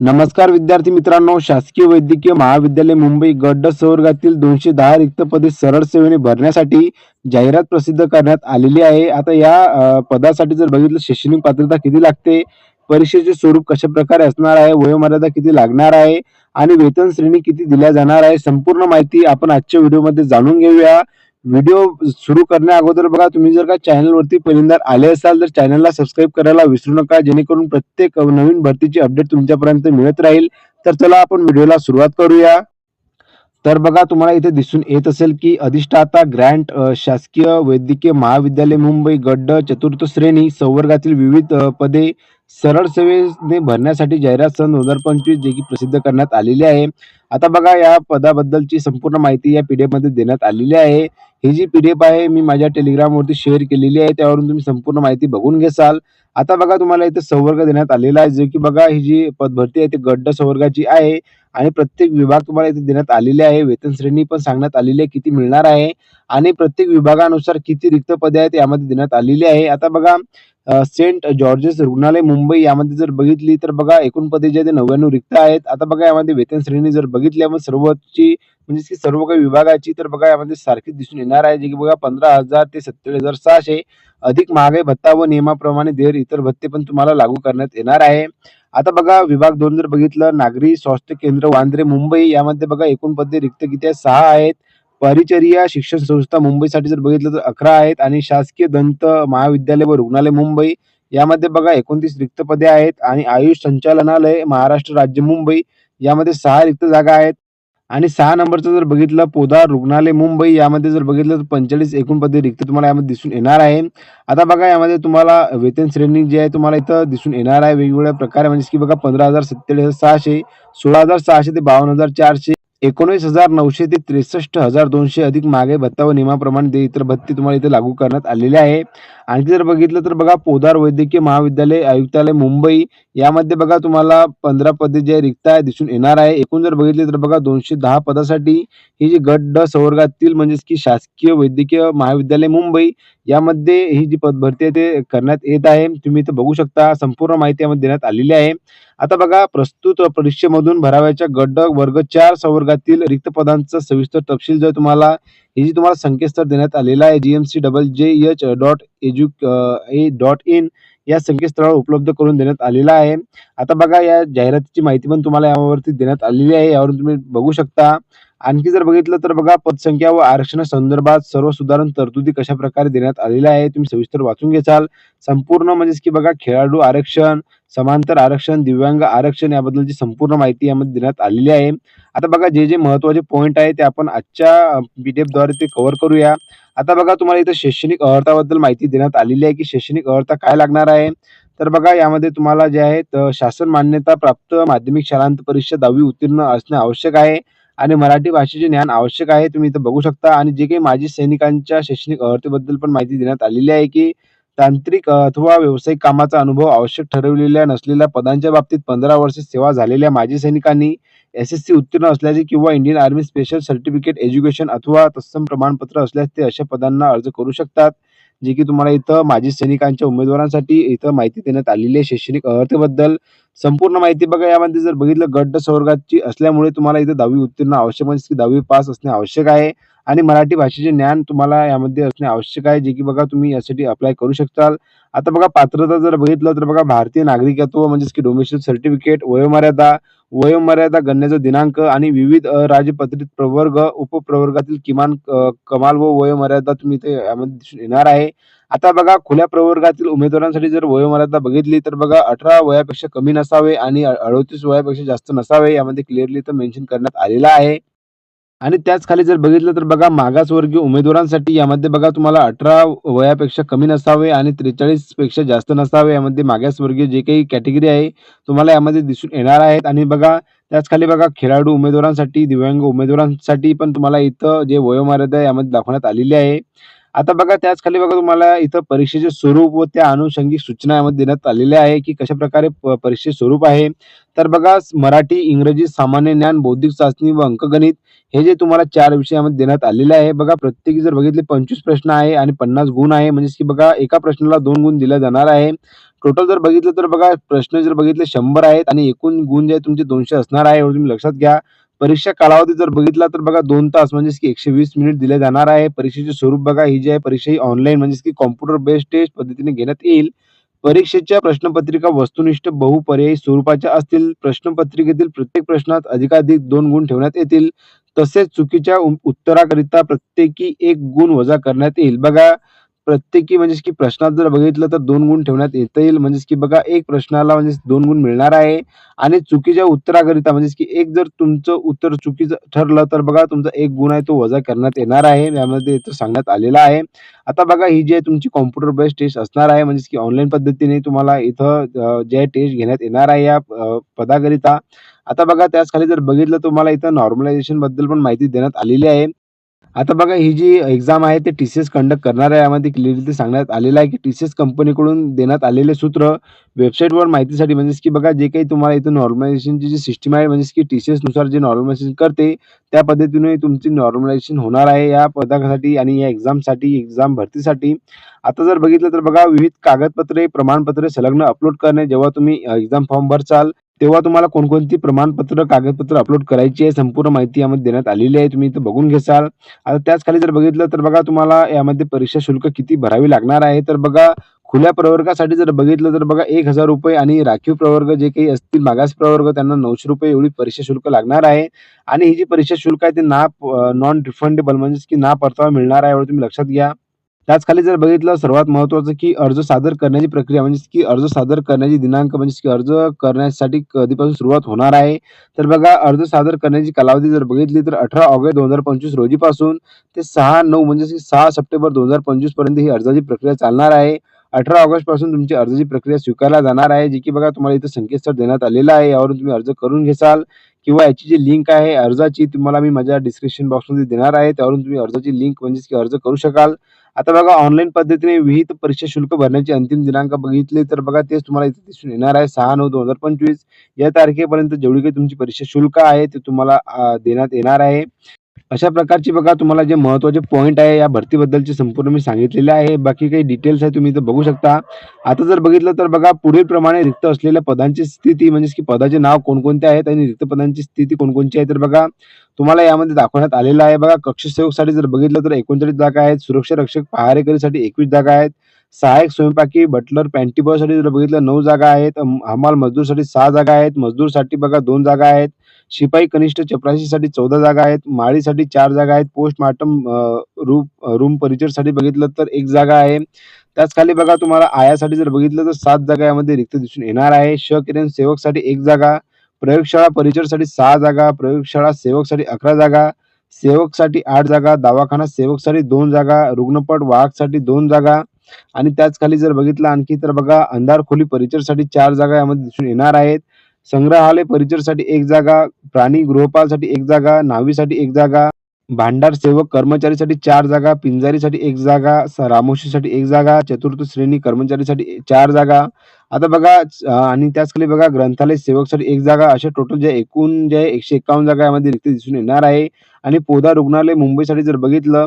नमस्कार विद्यार्थी मित्रांनो शासकीय वैद्यकीय महाविद्यालय मुंबई गड्ड संवर्गातील दोनशे दहा रिक्त पदे सरळ सेवेने भरण्यासाठी जाहिरात प्रसिद्ध करण्यात आलेली आहे. आता या पदासाठी जर बघितलं शैक्षणिक पात्रता किती लागते? परीक्षेचे स्वरूप कशा प्रकारे असणार आहे? वयोमर्यादा किती लागणार आहे? आणि वेतन श्रेणी किती दिल्या जाणार आहे? संपूर्ण माहिती आपण आजच्या व्हिडिओमध्ये जाणून घेऊया. व्हिडिओ सुरू करण्या अगोदर बघा तुम्ही जर का चॅनलवरती पहिल्यांदा आले असाल तर चॅनलला सबस्क्राईब करायला विसरू नका. जेणेकरून प्रत्येक नवीन भरतीची अपडेट तुमच्यापर्यंत मिळत राहील. तर चला आपण व्हिडिओला सुरुवात करूया. तर बघा तुम्हाला इथे दिसून येत असेल की अधिष्ठाता ग्रँट शासकीय वैद्यकीय महाविद्यालय मुंबई गड्ड चतुर्थ श्रेणी संवर्गातील विविध पदे सरळ सेवेने भरण्यासाठी जाहिरात सन दोन हजार पंचवीस जे की प्रसिद्ध करण्यात आलेली आहे. आता बघा या पदाबद्दलची संपूर्ण माहिती या पी डी एफमध्ये देण्यात आलेली आहे. ही जी पीडीएफ आहे मी माझ्या टेलिग्रामवरती शेअर केलेली आहे. त्यावरून तुम्ही संपूर्ण माहिती बघून घेसाल. आता बघा तुम्हाला इथे संवर्ग देण्यात आलेला आहे. जे की बघा ही जी पदभरती आहे ती गड्ड संवर्गाची आहे. आणि प्रत्येक विभाग तुम्हाला इथे देण्यात आलेले आहे. वेतन श्रेणी पण सांगण्यात आलेली आहे किती मिळणार आहे. आणि प्रत्येक विभागानुसार किती रिक्त पदे आहेत यामध्ये देण्यात आलेली आहे. आता बघा सेंट जॉर्जेस रुग्णालय मुंबई यामध्ये जर बघितली तर बघा एकूण पदे जे ते नव्याण्णव रिक्त आहेत. आता बघा यामध्ये वेतन श्रेणी जर बघितली सर्वची म्हणजे की सर्व काही विभागाची तर बघा यामध्ये सारखीच दिसून येणार आहे. जे की बघा पंधरा हजार ते सत्तेचाळीस हजार सहाशे अधिक महागाई भत्ता व नियमाप्रमाणे देर इतर भत्ते पण तुम्हाला लागू करण्यात येणार आहे. आता बघा विभाग दोन जर बघितलं नागरी स्वास्थ्य केंद्र वांद्रे मुंबई यामध्ये बघा एकूण पदे रिक्त किती आहेत? सहा आहेत. परिचर्या शिक्षण संस्था मुंबईसाठी जर बघितलं तर अकरा आहेत आणि शासकीय दंत महाविद्यालय व रुग्णालय मुंबई. यामध्ये बघा एकोणतीस रिक्त पदे आहेत आणि आयुष संचालनालय महाराष्ट्र राज्य मुंबई. यामध्ये सहा रिक्त जागा आहेत. आणि सहा नंबरचं जर बघितलं पोदार रुग्णालय मुंबई. यामध्ये जर बघितलं तर पंचेचाळीस एकूण पदे रिक्त तुम्हाला यामध्ये दिसून येणार आहे. आता बघा यामध्ये तुम्हाला वेतन श्रेणी जी आहे तुम्हाला इथं दिसून येणार आहे. वेगवेगळ्या प्रकारे म्हणजे की बघा पंधरा हजार सत्तेचाळीस हजार सहाशे सोळा हजार सहाशे ते बावन्न हजार चारशे. एकोणीस हजार नऊशे ते त्रेसष्ट हजार दोनशे अधिक मागे भत्ता व नियमाप्रमाणे दे इतर भत्ते तुम्हाला इथे लागू करण्यात आलेले आहे. आणखी जर बघितलं तर बघा पोदार वैद्यकीय महाविद्यालय आयुक्तालय मुंबई यामध्ये बघा तुम्हाला पंधरा पदे जे रिक्त आहे दिसून येणार आहे. एकूण जर बघितले तर बघा दोनशे दहा पदासाठी ही जी गट ड संवर्गातील म्हणजेच की शासकीय वैद्यकीय महाविद्यालय मुंबई यामध्ये ही जी पदभरती आहे ते करण्यात येत आहे. तुम्ही इथे बघू शकता संपूर्ण माहिती यामध्ये देण्यात आलेली आहे. आता बघा प्रस्तुत परीक्षेमधून भराव्याच्या गट ड वर्ग चार संवर्ग विभागातील रिक्त पदांचा सविस्तर तपशील जर तुम्हाला हे जी तुम्हाला संकेतस्थळ देण्यात आलेला आहे GMC double J H dot edu a dot in या संकेतस्थळावर उपलब्ध करून देण्यात आलेला आहे. आता बघा या जाहिरातीची माहिती पण तुम्हाला यावरती देण्यात आलेली आहे. यावरून तुम्ही बघू शकता. आणखी जर बघितलं तर बघा पदसंख्या व आरक्षणासंदर्भात सर्व सुधारण तरतुदी कशा प्रकारे देण्यात आलेल्या आहे तुम्ही सविस्तर वाचून घेचाल संपूर्ण म्हणजेच की बघा खेळाडू आरक्षण समांतर आरक्षण दिव्यांग आरक्षण याबद्दलची संपूर्ण माहिती यामध्ये देण्यात आलेली आहे. आता बघा जे जे महत्त्वाचे पॉईंट आहे ते आपण आजच्या पीडीएफ एफद्वारे ते कव्हर करूया. आता बघा तुम्हाला इथं शैक्षणिक अर्हताबद्दल माहिती देण्यात आलेली आहे की शैक्षणिक अर्हता काय लागणार आहे? तर बघा यामध्ये तुम्हाला जे आहे त- शासन मान्यता प्राप्त माध्यमिक शालांत परीक्षा दहावी उत्तीर्ण असणे आवश्यक आहे. आणि मराठी भाषेचे ज्ञान आवश्यक आहे तुम्ही इथं बघू शकता. आणि जे काही माजी सैनिकांच्या शैक्षणिक अर्हतेबद्दल पण माहिती देण्यात आलेली आहे की तांत्रिक अथवा व्यावसायिक कामाचा अनुभव आवश्यक ठरवलेल्या नसलेल्या पदांच्या बाबतीत पंधरा वर्षे सेवा झालेल्या माजी सैनिकांनी एस एस सी उत्तीर्ण असल्याचे किंवा Indian army special certificate education अथवा तत्सम प्रमाणपत्र असल्यास ते अशा पदांना अर्ज करू शकतात जे की तुम्हाला इथं माजी सैनिकांच्या उमेदवारांसाठी इथं माहिती देण्यात आलेली आहे. शैक्षणिक अर्हतेबद्दल संपूर्ण माहिती बघा. यामध्ये जर बघितलं गड्ड संवर्गाची असल्यामुळे तुम्हाला इथे दहावी उत्तीर्ण आवश्यक म्हणजे दहावी पास असणे आवश्यक आहे. आणि मराठी भाषेचे ज्ञान तुम्हाला यामध्ये असणे आवश्यक आहे जे की बघा तुम्ही यासाठी अप्लाय करू शकताल. आता बघा पात्रता जर बघितलं तर बघा भारतीय नागरिकत्व म्हणजेच की डोमेस्टिक सर्टिफिकेट वयोमर्यादा वयोमर्यादा गणण्याचा दिनांक आणि विविध राजपत्रित प्रवर्ग उपप्रवर्गातील किमान कमाल व वयोमर्यादा तुम्ही इथे यामध्ये दिसून येणार आहे. आता बघा खुल्या प्रवर्गातील उमेदवारांसाठी जर वयोमर्यादा बघितली तर बघा अठरा वयापेक्षा कमी नसावे आणि अडोतीस वयापेक्षा जास्त नसावे यामध्ये क्लिअरली तर मेन्शन करण्यात आलेलं आहे. आणि त्याच खाली जर बघितलं तर बघा मागासवर्गीय उमेदवारांसाठी यामध्ये बघा तुम्हाला अठरा वयापेक्षा कमी नसावे आणि त्रेचाळीसपेक्षा जास्त नसावे यामध्ये मागासवर्गीय जे काही कॅटेगरी आहे तुम्हाला यामध्ये दिसून येणार आहेत. आणि बघा त्याच खाली बघा खेळाडू उमेदवारांसाठी दिव्यांग उमेदवारांसाठी पण तुम्हाला इथं जे वयोमर्यादा यामध्ये दाखवण्यात आलेली आहे. आता बघा त्याच खाली बघा तुम्हाला इथं परीक्षेचे स्वरूप व त्या अनुषंगिक सूचना यामध्ये देण्यात आलेल्या आहे की कशा प्रकारे प परीक्षेचे स्वरूप आहे. तर बघा मराठी, इंग्रजी, सामान्य ज्ञान, बौद्धिक चाचणी व अंकगणित हे जे तुम्हाला चार विषयामध्ये देण्यात आलेले आहे. बघा प्रत्येकी जर बघितले 25 प्रश्न आहे आणि 50 गुण आहे. म्हणजेच की बघा एका प्रश्नाला दोन गुण दिला जाणार आहे. टोटल जर बघितलं तर बघा प्रश्न जर बघितले शंभर आहेत आणि एकूण गुण जे तुमचे दोनशे असणार आहे. एवढं तुम्ही लक्षात घ्या. परीक्षा कालावधी जर बघितला तर बघा दोन तास म्हणजेच की 120 मिनिट दिले जाणार आहे. परीक्षेचे स्वरूप बघा ही जी आहे परीक्षा ही ऑनलाईन म्हणजेच की कॉम्प्युटर बेस्ड टेस्ट पद्धतीने घेण्यात येईल. परीक्षेच्या प्रश्नपत्रिका वस्तुनिष्ठ बहुपर्यायी स्वरूपाच्या असतील. प्रश्नपत्रिकेतील प्रत्येक प्रश्नात अधिकाधिक दोन गुण ठेवण्यात येतील. तसेच चुकीच्या उत्तराकरिता प्रत्येकी एक गुण वजा करण्यात येईल. बघा प्रत्येकी म्हणजेच की प्रश्नात जर बघितलं तर दोन गुण ठेवण्यात येता येईल म्हणजेच की बघा एक प्रश्नाला म्हणजे दोन गुण मिळणार आहे आणि चुकीच्या उत्तराकरिता म्हणजेच की एक जर तुमचं उत्तर चुकीचं ठरलं तर बघा तुमचा एक गुण आहे तो वजा करण्यात येणार आहे. यामध्ये इथं सांगण्यात आलेलं आहे. आता बघा ही जी आहे तुमची कॉम्प्युटर बेस्ड टेस्ट असणार आहे. म्हणजेच की ऑनलाईन पद्धतीने तुम्हाला इथं जे टेस्ट घेण्यात येणार आहे या पदाकरिता. आता बघा त्याच खाली जर बघितलं तुम्हाला इथं नॉर्मलायझेशनबद्दल पण माहिती देण्यात आलेली आहे. आता बघा ही जी एक्झाम आहे ते टी-सी-एस कंडक्ट करणार आहे. यामध्ये क्लिअरली सांगण्यात आलेलं आहे की टी-सी-एस कंपनीकडून देण्यात आलेले सूत्र वेबसाईटवर माहितीसाठी म्हणजेच की बघा जे काही तुम्हाला इथं नॉर्मलायझेशनची जी सिस्टीम आहे म्हणजेच की टी सी एसनुसार जे नॉर्मलायझेशन करते त्या पद्धतीने तुमची नॉर्मलायझेशन होणार आहे या पदासाठी आणि या एक्झामसाठी एक्झाम भरतीसाठी. आता जर बघितलं तर बघा विविध कागदपत्रे, प्रमाणपत्रे संलग्न अपलोड करणे जेव्हा तुम्ही एक्झाम फॉर्म भरचाल तेव्हा तुम्हाला कोणकोणती प्रमाणपत्र, कागदपत्र अपलोड करायची आहे संपूर्ण माहिती यामध्ये देण्यात आलेली आहे. तुम्ही इथं बघून घेसाल. आता त्याच खाली जर बघितलं तर बघा तुम्हाला यामध्ये परीक्षा शुल्क किती भरावी लागणार आहे. तर बघा खुल्या प्रवर्गासाठी जर बघितलं तर बघा ₹1000 आणि राखीव प्रवर्ग जे काही असतील मागास प्रवर्ग त्यांना ₹900 एवढी परीक्षा शुल्क लागणार आहे आणि ही जी परीक्षा शुल्क आहे ते ना नॉन रिफंडेबल म्हणजेच की ना परतावा मिळणार आहे एवढं तुम्ही लक्षात घ्या. त्याच खाली जर बघितलं सर्वात महत्त्वाचं की अर्ज सादर करण्याची प्रक्रिया म्हणजेच की अर्ज सादर करण्याची दिनांक म्हणजेच की अर्ज करण्यासाठी कधीपासून सुरुवात होणार आहे. तर बघा अर्ज सादर करण्याची कालावधी जर बघितली तर 18 ऑगस्ट 2025 रोजीपासून ते 6/9 म्हणजेच की 6 सप्टेंबर 2025 पर्यंत ही अर्जाची प्रक्रिया चालणार आहे. 18 ऑगस्टपासून तुमची अर्जाची प्रक्रिया स्वीकारला जाणार आहे. जे की बघा तुम्हाला इथं संकेतस्थळ देण्यात आलेलं आहे. यावरून तुम्ही अर्ज करून घेसाल किंवा याची जी लिंक आहे अर्जाची तुम्हाला मी माझ्या डिस्क्रिप्शन बॉक्समध्ये देणार आहे. त्यावरून तुम्ही अर्जाची लिंक म्हणजेच की अर्ज करू शकाल. आता बघा ऑनलाईन पद्धतीने विहित परीक्षा शुल्क भरण्याचे अंतिम दिनांक बघितले तर बघा तेच तुम्हाला इथे दिसून येणार आहे 6/9/2025 या तारखेपर्यंत जेवढी काही तुमची परीक्षा शुल्क आहे ते तुम्हाला देण्यात येणार आहे. अशा प्रकारची बघा तुम्हाला जे महत्त्वाचे पॉईंट आहे या भरतीबद्दलचे संपूर्ण मी सांगितलेले आहे. बाकी काही डिटेल्स आहे तुम्ही इथं बघू शकता. आता जर बघितलं तर बघा पुढीलप्रमाणे रिक्त असलेल्या पदांची स्थिती म्हणजेच की पदाचे नाव कोणकोणते आहेत आणि रिक्त पदांची स्थिती कोणकोणची आहे तर बघा तुम्हाला यामध्ये दाखवण्यात आलेलं आहे. बघा कक्ष सेवकसाठी जर बघितलं तर 39 जागा आहेत. सुरक्षा रक्षक, पहारेकरीसाठी 21 जागा आहेत. सहाय्यक स्वयंपाकी, बटलर, पॅन्टी बॉयसाठी जर बघितलं नऊ जागा आहेत. हमाल मजदूरसाठी सहा जागा आहेत. मजदूरसाठी बघा दोन जागा आहेत. शिपाई कनिष्ठ चपराशीसाठी 14 जागा आहेत. माळीसाठी चार जागा आहेत. पोस्टमार्टम अ, रूम रूम परिचरसाठी बघितलं तर एक जागा आहे. त्याच खाली बघा तुम्हाला आयासाठी जर बघितलं तर सात जागा यामध्ये रिक्त दिसून येणार आहे. श-किरण सेवकसाठी एक जागा, प्रयोगशाळा परिचरसाठी सहा जागा, प्रयोगशाळा सेवकसाठी 11 जागा, सेवकसाठी आठ जागा, दवाखाना सेवकसाठी दोन जागा, रुग्णपट वाहकसाठी दोन जागा आणि त्याच खाली जर बघितलं आणखी तर बघा अंधार खोली परिचरसाठी चार जागा यामध्ये दिसून येणार आहेत. संग्रहालय परिचरसाठी एक जागा, प्राणी गृहपालसाठी एक जागा, नावीसाठी एक जागा, भांडार सेवक कर्मचारीसाठी चार जागा, पिंजारीसाठी एक जागा, रामोशीसाठी एक जागा, चतुर्थ श्रेणी कर्मचारीसाठी चार जागा. आता बघा आणि त्याच खाली बघा ग्रंथालय सेवकसाठी एक जागा अशा टोटल ज्या एकूण ज्या एकशे एकावन्न जागा यामध्ये रिक्त दिसून येणार आहे आणि पोदा रुग्णालय मुंबईसाठी जर बघितलं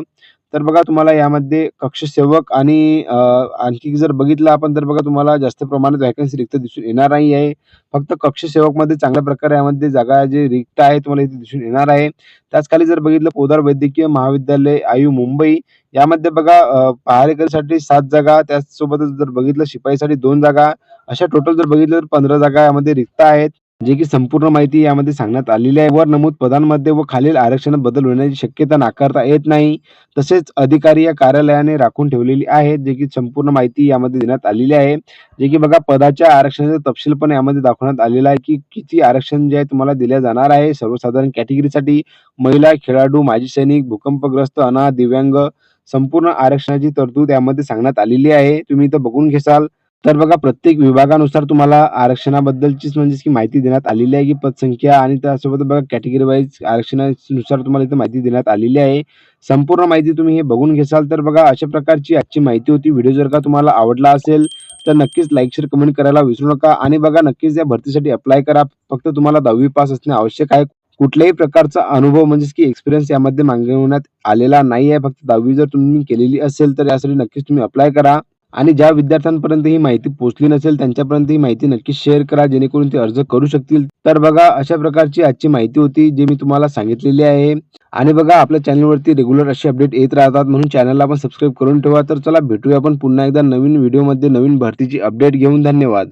तर बघा तुम्हाला यामध्ये कक्षसेवक आणि आणखी जर बघितलं आपण तर बघा तुम्हाला जास्त प्रमाणात व्हॅकन्सी रिक्त दिसून येणार नाही आहे. फक्त कक्षसेवकमध्ये चांगल्या प्रकारे यामध्ये जागा जे रिक्त आहे तुम्हाला इथे दिसून येणार आहे. त्याच खाली जर बघितलं पोदार वैद्यकीय महाविद्यालय आयु मुंबई यामध्ये बघा पहारेकरीसाठी सात जागा, त्याचसोबतच जर बघितलं शिपाईसाठी दोन जागा अशा टोटल जर बघितलं तर 15 जागा यामध्ये रिक्त आहेत. जे की संपूर्ण माहिती यामध्ये सांगण्यात आलेली आहे. वर नमूद पदांमध्ये व खालील आरक्षणात बदल होण्याची शक्यता नाकारता येत नाही. तसेच अधिकारी या कार्यालयाने राखून ठेवलेली आहे जे की संपूर्ण माहिती यामध्ये देण्यात आलेली आहे. जे की बघा पदाच्या आरक्षणाचा तपशील पण यामध्ये दाखवण्यात आलेला आहे की किती आरक्षण जे आहे तुम्हाला दिले जाणार आहे. सर्वसाधारण कॅटेगरीसाठी महिला, खेळाडू, माजी सैनिक, भूकंपग्रस्त, अनाथ, दिव्यांग संपूर्ण आरक्षणाची तरतूद यामध्ये सांगण्यात आलेली आहे. तुम्ही इथं बघून घेसाल. तर बघा प्रत्येक विभागानुसार तुम्हाला आरक्षणाबद्दलचीच म्हणजेच की माहिती देण्यात आलेली आहे की पदसंख्या आणि त्यासोबत बघा कॅटेगरी वाईज आरक्षणानुसार तुम्हाला इथं माहिती देण्यात आलेली आहे. संपूर्ण माहिती तुम्ही हे बघून घेसाल तर बघा अशा प्रकारची आजची माहिती होती. व्हिडिओ जर का तुम्हाला आवडला असेल तर नक्कीच लाईक शेअर कमेंट करायला विसरू नका. आणि बघा नक्कीच या भरतीसाठी अप्लाय करा. फक्त तुम्हाला दहावी पास असणे आवश्यक आहे. कुठल्याही प्रकारचा अनुभव म्हणजेच की एक्सपिरियन्स यामध्ये मागवण्यात आलेला नाही आहे फक्त दहावी जर तुम्ही केलेली असेल तर यासाठी नक्कीच तुम्ही अप्लाय करा. आणि ज्या विद्यार्थ्यांपर्यंत ही माहिती पोहोचली नसेल त्यांच्यापर्यंत ही माहिती नक्की शेअर करा जेणेकरून ते अर्ज करू शकतील. तर बघा अशा प्रकारची आजची माहिती होती जी मी तुम्हाला सांगितलेली आहे. आणि बघा आपल्या चॅनलवरती रेग्युलर असे अपडेट येत राहतात म्हणून चॅनलला आपण सबस्क्राईब करून ठेवा. तर चला भेटूया आपण पुन्हा एकदा नवीन व्हिडिओमध्ये नवीन भरतीची अपडेट घेऊन. धन्यवाद.